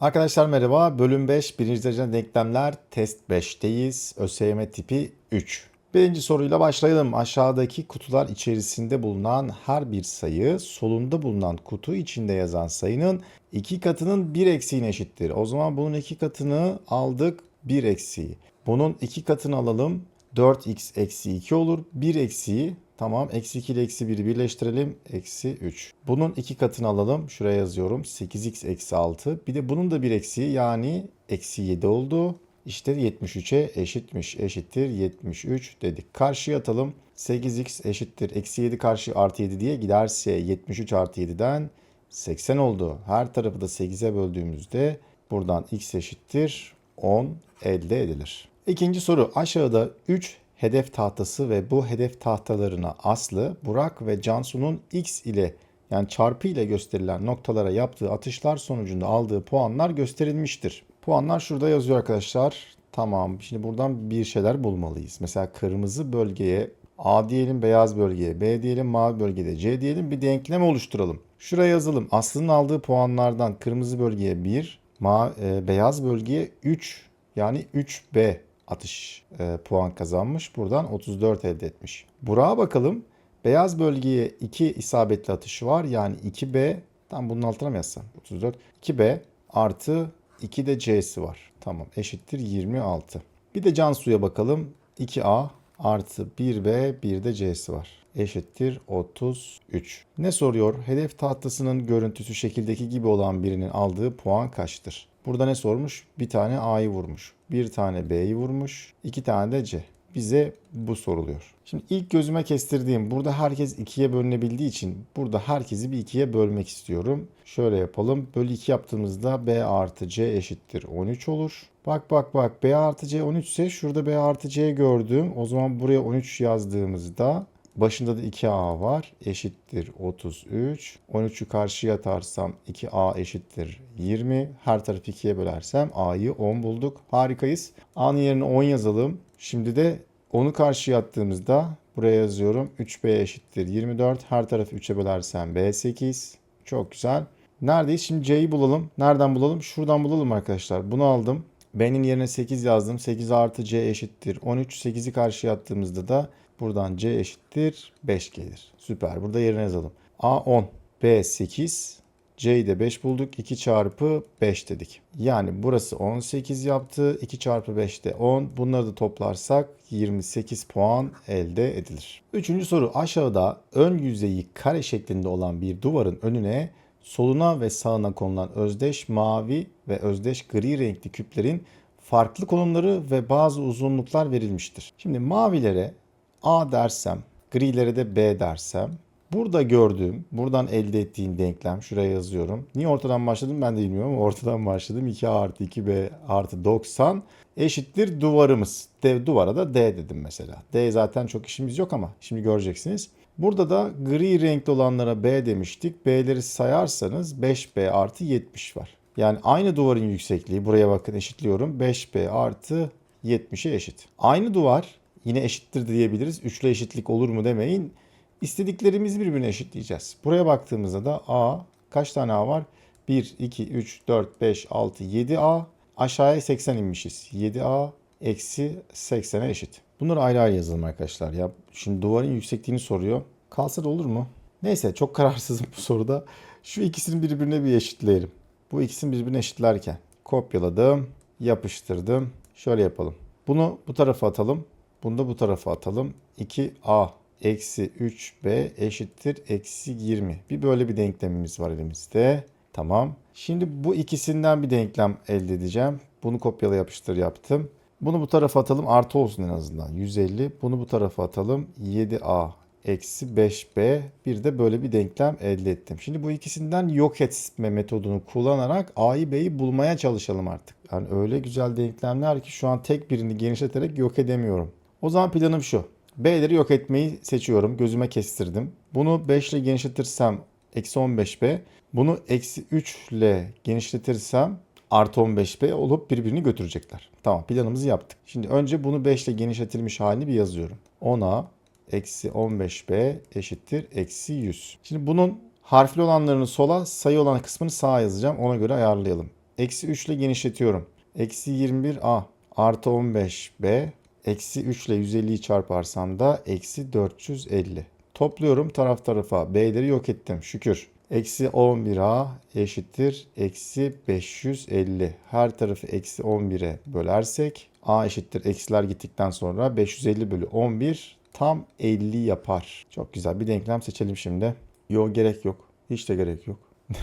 Arkadaşlar merhaba. Bölüm 5 birinci derece denklemler test 5'teyiz. ÖSYM tipi 3. Birinci soruyla başlayalım. Aşağıdaki kutular içerisinde bulunan her bir sayı solunda bulunan kutu içinde yazan sayının iki katının bir eksiğine eşittir. O zaman bunun iki katını aldık bir eksiği. Bunun iki katını alalım 4x eksi 2 olur. 1 eksiği tamam eksi 2 ile eksi 1'i birleştirelim. Eksi 3. Bunun iki katını alalım. Şuraya yazıyorum. 8x eksi 6. Bir de bunun da bir eksiği yani eksi 7 oldu. İşte 73'e eşitmiş. Eşittir 73 dedik. Karşıya atalım. 8x eşittir. Eksi 7 karşı artı 7 diye giderse 73 artı 7'den 80 oldu. Her tarafı da 8'e böldüğümüzde buradan x eşittir 10 elde edilir. İkinci soru aşağıda 3 hedef tahtası ve bu hedef tahtalarına Aslı, Burak ve Cansu'nun x ile yani çarpı ile gösterilen noktalara yaptığı atışlar sonucunda aldığı puanlar gösterilmiştir. Puanlar şurada yazıyor arkadaşlar. Tamam şimdi buradan bir şeyler bulmalıyız. Mesela kırmızı bölgeye A diyelim beyaz bölgeye, B diyelim mavi bölgede, C diyelim bir denklem oluşturalım. Şuraya yazalım. Aslı'nın aldığı puanlardan kırmızı bölgeye 1, ma e, beyaz bölgeye 3 yani 3B atış e, puan kazanmış. Buradan 34 elde etmiş. Burak'a bakalım. Beyaz bölgeye 2 isabetli atışı var. Yani 2B tam bunun altına mı yazsam? 34. 2B artı 2 de C'si var. Tamam eşittir 26. Bir de Cansu'ya bakalım. 2A artı 1B bir de C'si var. Eşittir 33. Ne soruyor? Hedef tahtasının görüntüsü şekildeki gibi olan birinin aldığı puan kaçtır? Burada ne sormuş? Bir tane A'yı vurmuş. Bir tane B'yi vurmuş. iki tane de C. Bize bu soruluyor. Şimdi ilk gözüme kestirdiğim burada herkes ikiye bölünebildiği için burada herkesi bir ikiye bölmek istiyorum. Şöyle yapalım. Bölü 2 yaptığımızda B artı C eşittir 13 olur. Bak bak bak B artı C 13 ise şurada B artı C gördüm. O zaman buraya 13 yazdığımızda Başında da 2a var. Eşittir 33. 13'ü karşıya atarsam 2a eşittir 20. Her tarafı 2'ye bölersem a'yı 10 bulduk. Harikayız. a'nın yerine 10 yazalım. Şimdi de 10'u karşıya attığımızda buraya yazıyorum. 3b eşittir 24. Her tarafı 3'e bölersem b 8. Çok güzel. Neredeyiz? Şimdi c'yi bulalım. Nereden bulalım? Şuradan bulalım arkadaşlar. Bunu aldım. B'nin yerine 8 yazdım. 8 artı C eşittir 13. 8'i karşıya attığımızda da buradan C eşittir 5 gelir. Süper. Burada yerine yazalım. A 10, B 8, C'yi de 5 bulduk. 2 çarpı 5 dedik. Yani burası 18 yaptı. 2 çarpı 5 de 10. Bunları da toplarsak 28 puan elde edilir. Üçüncü soru. Aşağıda ön yüzeyi kare şeklinde olan bir duvarın önüne soluna ve sağına konulan özdeş mavi ve özdeş gri renkli küplerin farklı konumları ve bazı uzunluklar verilmiştir. Şimdi mavilere A dersem, grilere de B dersem burada gördüğüm, buradan elde ettiğim denklem şuraya yazıyorum. Niye ortadan başladım ben de bilmiyorum ama ortadan başladım. 2A artı 2B artı 90 eşittir duvarımız. D, duvara da D dedim mesela. D zaten çok işimiz yok ama şimdi göreceksiniz. Burada da gri renkli olanlara B demiştik. B'leri sayarsanız 5B artı 70 var. Yani aynı duvarın yüksekliği buraya bakın eşitliyorum. 5B artı 70'e eşit. Aynı duvar yine eşittir diyebiliriz. Üçlü eşitlik olur mu demeyin. İstediklerimizi birbirine eşitleyeceğiz. Buraya baktığımızda da A kaç tane A var? 1, 2, 3, 4, 5, 6, 7A. Aşağıya 80 inmişiz. 7A eksi 80'e eşit. Bunları ayrı ayrı yazalım arkadaşlar. Ya şimdi duvarın yüksekliğini soruyor. Kalsa da olur mu? Neyse çok kararsızım bu soruda. Şu ikisini birbirine bir eşitleyelim. Bu ikisini birbirine eşitlerken kopyaladım, yapıştırdım. Şöyle yapalım. Bunu bu tarafa atalım. Bunu da bu tarafa atalım. 2a eksi 3b eşittir eksi 20. Bir böyle bir denklemimiz var elimizde. Tamam. Şimdi bu ikisinden bir denklem elde edeceğim. Bunu kopyala yapıştır yaptım. Bunu bu tarafa atalım artı olsun en azından 150. Bunu bu tarafa atalım 7a eksi 5b bir de böyle bir denklem elde ettim. Şimdi bu ikisinden yok etme metodunu kullanarak a'yı b'yi bulmaya çalışalım artık. Yani öyle güzel denklemler ki şu an tek birini genişleterek yok edemiyorum. O zaman planım şu. B'leri yok etmeyi seçiyorum. Gözüme kestirdim. Bunu 5 ile genişletirsem eksi 15B. Bunu eksi 3 ile genişletirsem artı 15B olup birbirini götürecekler. Tamam planımızı yaptık. Şimdi önce bunu 5 ile genişletilmiş halini bir yazıyorum. 10'a eksi 15B eşittir eksi 100. Şimdi bunun harfli olanlarını sola sayı olan kısmını sağa yazacağım. Ona göre ayarlayalım. Eksi 3 ile genişletiyorum. Eksi 21a artı 15b eksi 3 ile 150'yi çarparsam da eksi 450. Topluyorum taraf tarafa. B'leri yok ettim şükür. Eksi 11a eşittir eksi 550. Her tarafı eksi 11'e bölersek a eşittir eksiler gittikten sonra 550 bölü 11 tam 50 yapar. Çok güzel bir denklem seçelim şimdi. Yok gerek yok. Hiç de gerek yok.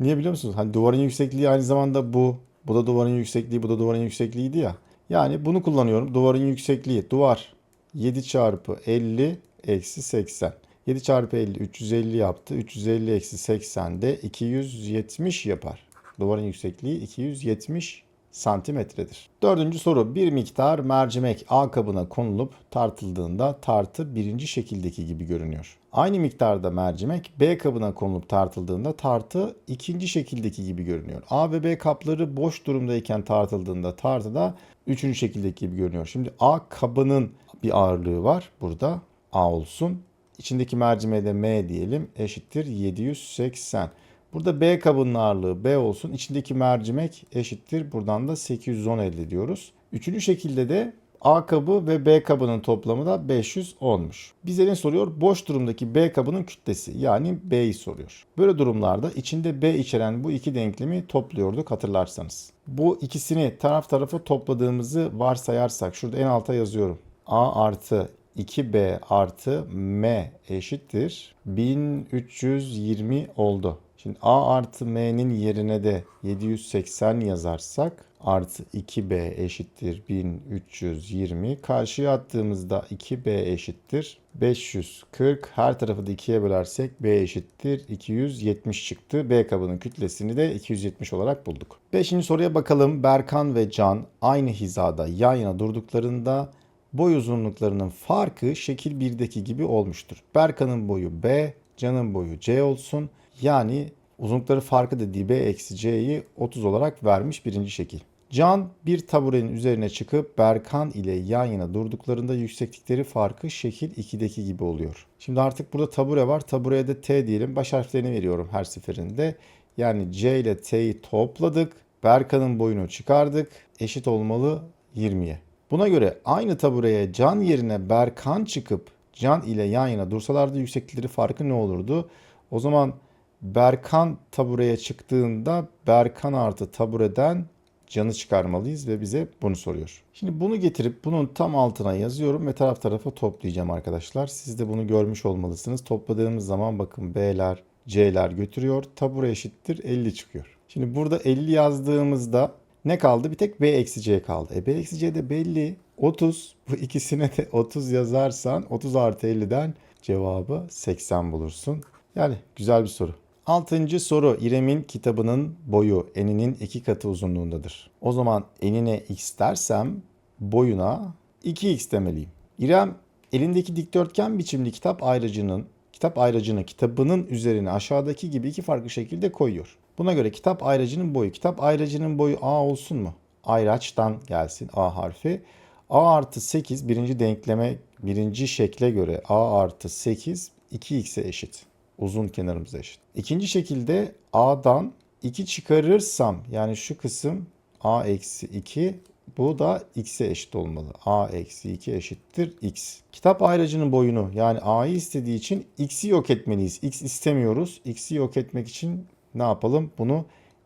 Niye biliyor musunuz? Hani duvarın yüksekliği aynı zamanda bu. Bu da duvarın yüksekliği, bu da duvarın yüksekliğiydi ya. Yani bunu kullanıyorum. Duvarın yüksekliği. Duvar 7 çarpı 50 eksi 80. 7 çarpı 50 350 yaptı. 350 eksi 80 de 270 yapar. Duvarın yüksekliği 270 santimetredir. Dördüncü soru. Bir miktar mercimek A kabına konulup tartıldığında tartı birinci şekildeki gibi görünüyor. Aynı miktarda mercimek B kabına konulup tartıldığında tartı ikinci şekildeki gibi görünüyor. A ve B kapları boş durumdayken tartıldığında tartı da üçüncü şekildeki gibi görünüyor. Şimdi A kabının bir ağırlığı var burada. A olsun. İçindeki mercimeğe de M diyelim eşittir 780. Burada B kabının ağırlığı B olsun. İçindeki mercimek eşittir. Buradan da 810 elde ediyoruz. Üçüncü şekilde de A kabı ve B kabının toplamı da 510'muş. Bize ne soruyor? Boş durumdaki B kabının kütlesi yani B'yi soruyor. Böyle durumlarda içinde B içeren bu iki denklemi topluyorduk hatırlarsanız. Bu ikisini taraf tarafa topladığımızı varsayarsak şurada en alta yazıyorum. A artı 2B artı M eşittir 1320 oldu. Şimdi A artı M'nin yerine de 780 yazarsak artı 2B eşittir 1320. Karşıya attığımızda 2B eşittir 540. Her tarafı da 2'ye bölersek B eşittir 270 çıktı. B kabının kütlesini de 270 olarak bulduk. Beşinci soruya bakalım. Berkan ve Can aynı hizada yan yana durduklarında boy uzunluklarının farkı şekil 1'deki gibi olmuştur. Berkan'ın boyu B, Can'ın boyu C olsun. Yani uzunlukları farkı dediği B eksi C'yi 30 olarak vermiş birinci şekil. Can bir taburenin üzerine çıkıp Berkan ile yan yana durduklarında yükseklikleri farkı şekil 2'deki gibi oluyor. Şimdi artık burada tabure var. Tabureye de T diyelim. Baş harflerini veriyorum her seferinde. Yani C ile T'yi topladık. Berkan'ın boyunu çıkardık. Eşit olmalı 20'ye. Buna göre aynı tabureye Can yerine Berkan çıkıp Can ile yan yana dursalardı yükseklikleri farkı ne olurdu? O zaman Berkan tabureye çıktığında Berkan artı tabureden Can'ı çıkarmalıyız ve bize bunu soruyor. Şimdi bunu getirip bunun tam altına yazıyorum ve taraf tarafa toplayacağım arkadaşlar. Siz de bunu görmüş olmalısınız. Topladığımız zaman bakın B'ler, C'ler götürüyor. Tabure eşittir 50 çıkıyor. Şimdi burada 50 yazdığımızda ne kaldı? Bir tek B eksi C kaldı. E B eksi C de belli. 30. Bu ikisine de 30 yazarsan 30 artı 50'den cevabı 80 bulursun. Yani güzel bir soru. Altıncı soru. İrem'in kitabının boyu eninin iki katı uzunluğundadır. O zaman enine x dersem boyuna 2x demeliyim. İrem elindeki dikdörtgen biçimli kitap ayracının kitap ayracını kitabının üzerine aşağıdaki gibi iki farklı şekilde koyuyor. Buna göre kitap ayracının boyu, kitap ayracının boyu A olsun mu? Ayraçtan gelsin A harfi. A artı 8 birinci denkleme, birinci şekle göre A artı 8 2x'e eşit. Uzun kenarımıza eşit. İkinci şekilde A'dan 2 çıkarırsam yani şu kısım A eksi 2 bu da x'e eşit olmalı. A eksi 2 eşittir x. Kitap ayracının boyunu yani a'yı istediği için x'i yok etmeliyiz. x istemiyoruz. x'i yok etmek için ne yapalım? Bunu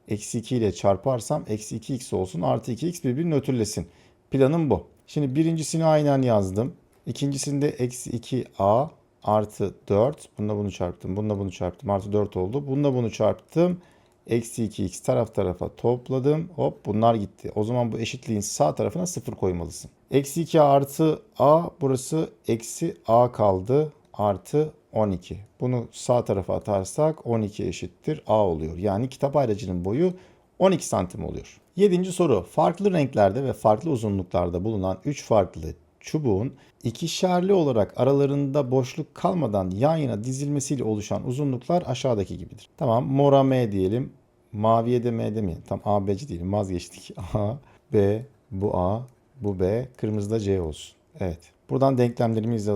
eksi 2 ile çarparsam eksi 2x olsun artı 2x birbirini nötrlesin. Planım bu. Şimdi birincisini aynen yazdım. İkincisinde eksi 2a artı 4. Bununla bunu çarptım. Bununla bunu çarptım. Artı 4 oldu. Bununla bunu çarptım. Eksi 2x taraf tarafa topladım. Hop bunlar gitti. O zaman bu eşitliğin sağ tarafına 0 koymalısın. Eksi 2 artı a burası eksi a kaldı. Artı 12. Bunu sağ tarafa atarsak 12 eşittir a oluyor. Yani kitap ayracının boyu 12 santim oluyor. Yedinci soru. Farklı renklerde ve farklı uzunluklarda bulunan 3 farklı çubuğun ikişerli olarak aralarında boşluk kalmadan yan yana dizilmesiyle oluşan uzunluklar aşağıdaki gibidir. Tamam mora M diyelim. Maviye de M demeyelim. Tam A, B, C diyelim. Vazgeçtik. A, B, bu A, bu B. Kırmızıda C olsun. Evet. Buradan denklemlerimizi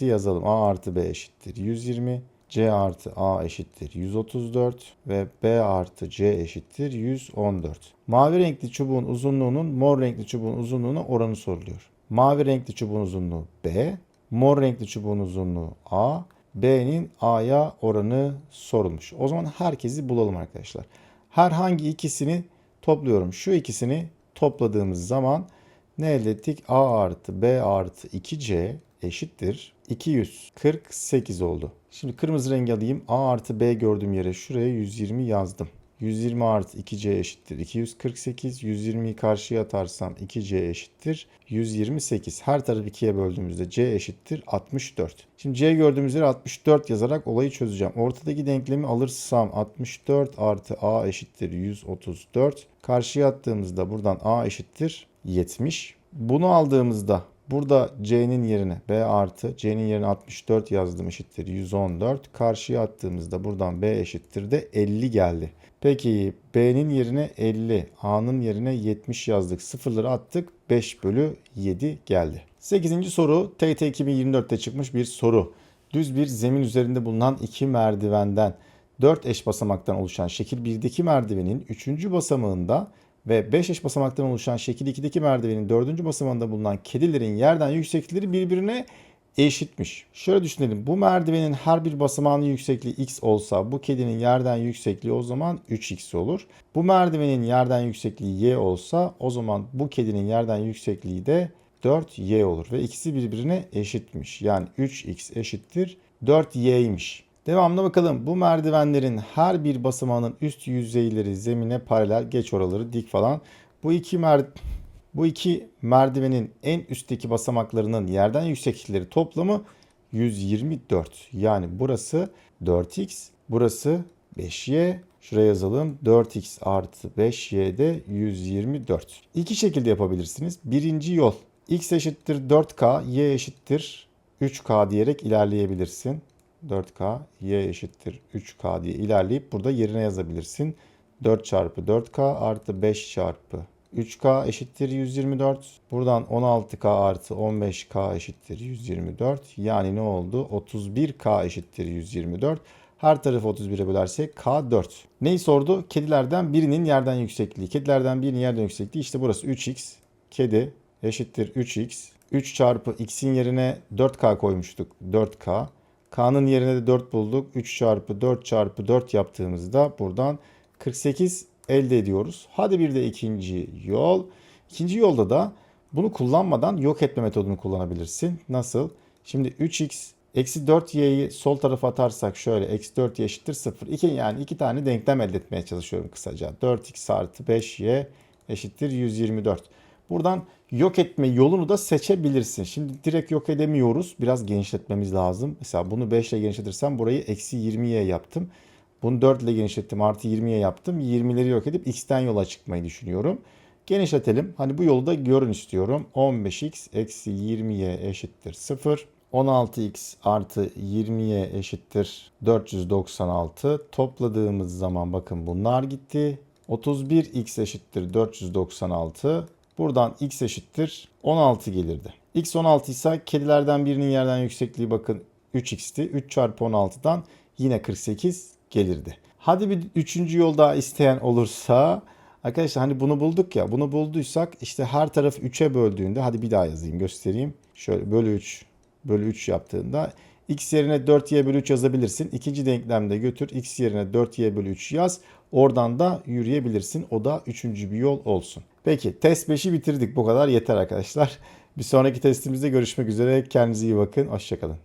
yazalım. A artı B eşittir 120. C artı A eşittir 134 ve B artı C eşittir 114. Mavi renkli çubuğun uzunluğunun mor renkli çubuğun uzunluğuna oranı soruluyor. Mavi renkli çubuğun uzunluğu B, mor renkli çubuğun uzunluğu A, B'nin A'ya oranı sorulmuş. O zaman herkesi bulalım arkadaşlar. Herhangi ikisini topluyorum. Şu ikisini topladığımız zaman ne elde ettik? A artı B artı 2C eşittir 248 oldu. Şimdi kırmızı rengi alayım. A artı B gördüğüm yere şuraya 120 yazdım. 120 artı 2C eşittir 248. 120'yi karşıya atarsam 2C eşittir 128. Her tarafı 2'ye böldüğümüzde C eşittir 64. Şimdi C gördüğümüz yere 64 yazarak olayı çözeceğim. Ortadaki denklemi alırsam 64 artı A eşittir 134. Karşıya attığımızda buradan A eşittir 70. Bunu aldığımızda Burada C'nin yerine B artı C'nin yerine 64 yazdım eşittir 114. Karşıya attığımızda buradan B eşittir de 50 geldi. Peki B'nin yerine 50, A'nın yerine 70 yazdık. Sıfırları attık 5 bölü 7 geldi. 8. soru TYT 2024'te çıkmış bir soru. Düz bir zemin üzerinde bulunan iki merdivenden 4 eş basamaktan oluşan şekil 1'deki merdivenin 3. basamağında ve 5 eş basamaktan oluşan şekil 2'deki merdivenin 4. basamağında bulunan kedilerin yerden yükseklikleri birbirine eşitmiş. Şöyle düşünelim. Bu merdivenin her bir basamağının yüksekliği x olsa bu kedinin yerden yüksekliği o zaman 3x olur. Bu merdivenin yerden yüksekliği y olsa o zaman bu kedinin yerden yüksekliği de 4y olur ve ikisi birbirine eşitmiş. Yani 3x eşittir 4y'ymiş. Devamına bakalım. Bu merdivenlerin her bir basamağının üst yüzeyleri zemine paralel. Geç oraları dik falan. Bu iki mer bu iki merdivenin en üstteki basamaklarının yerden yükseklikleri toplamı 124. Yani burası 4x, burası 5y. Şuraya yazalım. 4x artı 5y de 124. İki şekilde yapabilirsiniz. Birinci yol. x eşittir 4k, y eşittir 3k diyerek ilerleyebilirsin. 4K y eşittir 3K diye ilerleyip burada yerine yazabilirsin. 4 çarpı 4K artı 5 çarpı 3K eşittir 124. Buradan 16K artı 15K eşittir 124. Yani ne oldu? 31K eşittir 124. Her tarafı 31'e bölersek K 4. Neyi sordu? Kedilerden birinin yerden yüksekliği. Kedilerden birinin yerden yüksekliği işte burası 3x. Kedi eşittir 3x. 3 çarpı x'in yerine 4K koymuştuk. 4K. K'nın yerine de 4 bulduk. 3 çarpı 4 çarpı 4 yaptığımızda buradan 48 elde ediyoruz. Hadi bir de ikinci yol. İkinci yolda da bunu kullanmadan yok etme metodunu kullanabilirsin. Nasıl? Şimdi 3x eksi 4y'yi sol tarafa atarsak şöyle eksi 4y eşittir 0. 2 yani iki tane denklem elde etmeye çalışıyorum kısaca. 4x artı 5y eşittir 124. Buradan yok etme yolunu da seçebilirsin. Şimdi direkt yok edemiyoruz. Biraz genişletmemiz lazım. Mesela bunu 5 ile genişletirsem burayı eksi 20'ye yaptım. Bunu 4 ile genişlettim artı 20'ye yaptım. 20'leri yok edip x'ten yola çıkmayı düşünüyorum. Genişletelim. Hani bu yolu da görün istiyorum. 15x eksi 20y eşittir 0. 16x artı 20y eşittir 496. Topladığımız zaman bakın bunlar gitti. 31x eşittir 496. Buradan x eşittir 16 gelirdi. x 16 ise kedilerden birinin yerden yüksekliği bakın 3x'ti. 3 çarpı 16'dan yine 48 gelirdi. Hadi bir üçüncü yol daha isteyen olursa arkadaşlar hani bunu bulduk ya bunu bulduysak işte her tarafı 3'e böldüğünde hadi bir daha yazayım göstereyim. Şöyle bölü 3 bölü 3 yaptığında x yerine 4y bölü 3 yazabilirsin. İkinci denklemde götür x yerine 4y bölü 3 yaz. Oradan da yürüyebilirsin. O da üçüncü bir yol olsun. Peki test 5'i bitirdik. Bu kadar yeter arkadaşlar. Bir sonraki testimizde görüşmek üzere. Kendinize iyi bakın. Hoşçakalın.